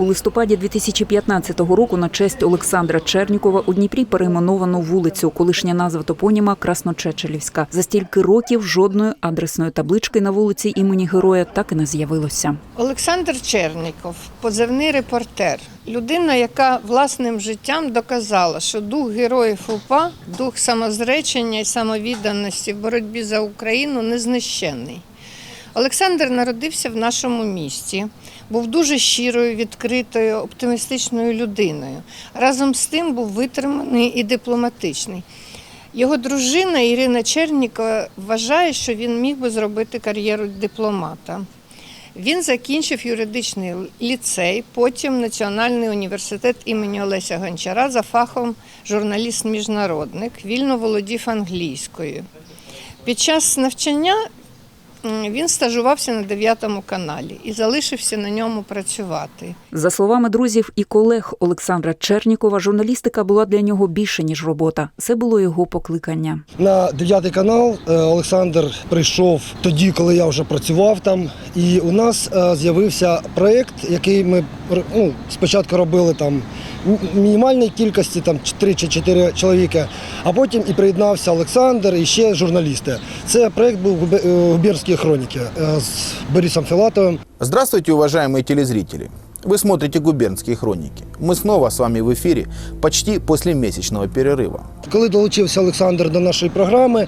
У листопаді 2015 року на честь Олександра Чернікова у Дніпрі перейменовано вулицю, колишня назва топоніма Красночечелівська. За стільки років жодної адресної таблички на вулиці імені героя так і не з'явилося. Олександр Черніков, позивний репортер, людина, яка власним життям доказала, що дух героїв УПА, дух самозречення і самовідданості в боротьбі за Україну незнищенний. Олександр народився в нашому місті, був дуже щирою, відкритою, оптимістичною людиною. Разом з тим був витриманий і дипломатичний. Його дружина Ірина Чернікова вважає, що він міг би зробити кар'єру дипломата. Він закінчив юридичний ліцей, потім Національний університет імені Олеся Гончара за фахом журналіст-міжнародник, вільно володів англійською. Під час навчання він стажувався на 9 каналі і залишився на ньому працювати. За словами друзів і колег Олександра Чернікова, журналістика була для нього більше ніж робота. Це було його покликання. На 9 канал е, Олександр прийшов тоді, коли я вже працював там. І у нас е, з'явився проєкт, який ми ну, спочатку робили там мінімальній кількості, там 3 чи 4 чоловіка, а потім і приєднався Олександр і ще журналісти. Це проєкт був «Губе- е, губернські хроніки е, з Борисом Філатовим. Здравствуйте, уважаемые телезрители! Вы смотрите «Губернские хроники». Мы снова с вами в эфире почти после месячного перерыва. Коли долучився Олександр до нашої програми,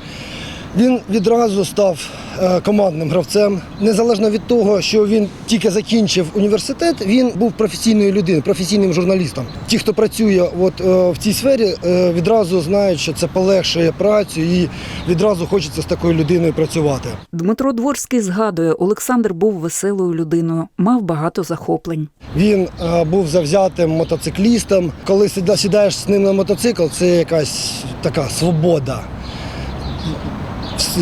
він відразу став е, командним гравцем. Незалежно від того, що він тільки закінчив університет, він був професійною людиною, професійним журналістом. Ті, хто працює от, е, в цій сфері, е, відразу знають, що це полегшує працю і відразу хочеться з такою людиною працювати. Дмитро Дворський згадує, Олександр був веселою людиною, мав багато захоплень. Він е, був завзятим мотоциклістом. Коли сідаєш з ним на мотоцикл, це якась така свобода.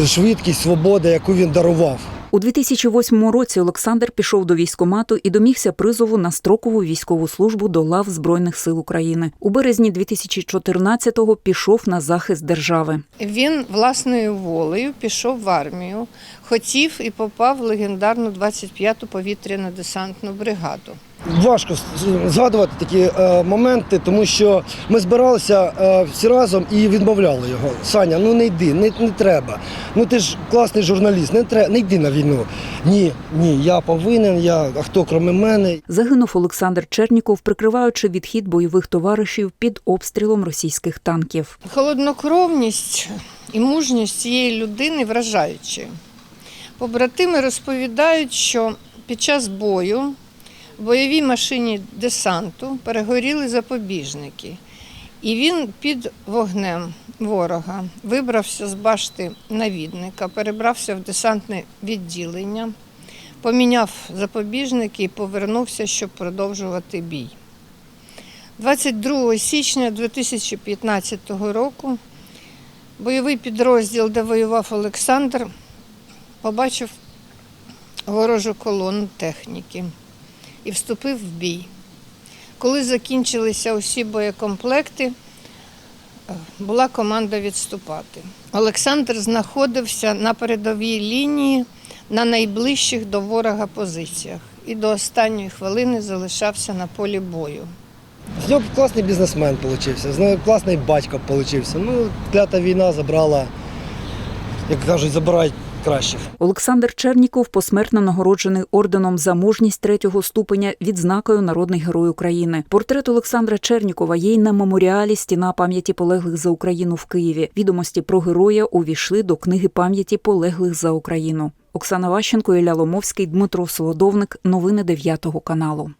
Швидкість, свобода, яку він дарував. У 2008 році Олександр пішов до військомату і домігся призову на строкову військову службу до лав Збройних сил України. У березні 2014-го пішов на захист держави. Він власною волею пішов в армію, хотів і попав в легендарну 25-ту повітряну десантну бригаду. Важко згадувати такі е, моменти, тому що ми збиралися е, всі разом і відмовляли його. Саня, ну не йди, не, не треба. Ну ти ж класний журналіст, не треба, не йди на війну. Ні, ні, я повинен, я, а хто крім мене. Загинув Олександр Черніков, прикриваючи відхід бойових товаришів під обстрілом російських танків. Холоднокровність і мужність цієї людини вражаючі. Побратими розповідають, що під час бою бойовій машині десанту перегоріли запобіжники. І він під вогнем ворога вибрався з башти навідника, перебрався в десантне відділення, поміняв запобіжники і повернувся, щоб продовжувати бій. 22 січня 2015 року бойовий підрозділ, де воював Олександр, побачив ворожу колону техніки і вступив в бій. Коли закінчилися усі боєкомплекти, е, була команда відступати. Олександр знаходився на передовій лінії на найближчих до ворога позиціях і до останньої хвилини залишався на полі бою. З нього класний бізнесмен вийшов, з нього класний батько вийшов. Ну, клята війна забрала, як кажуть, забирають кращих. Олександр Черніков посмертно нагороджений орденом за мужність третього ступеня відзнакою Народний герой України. Портрет Олександра Чернікова є й на меморіалі Стіна пам'яті полеглих за Україну в Києві. Відомості про героя увійшли до книги пам'яті полеглих за Україну. Оксана Ващенко, Ілля Ломовський, Дмитро Солодовник. Новини 9 каналу.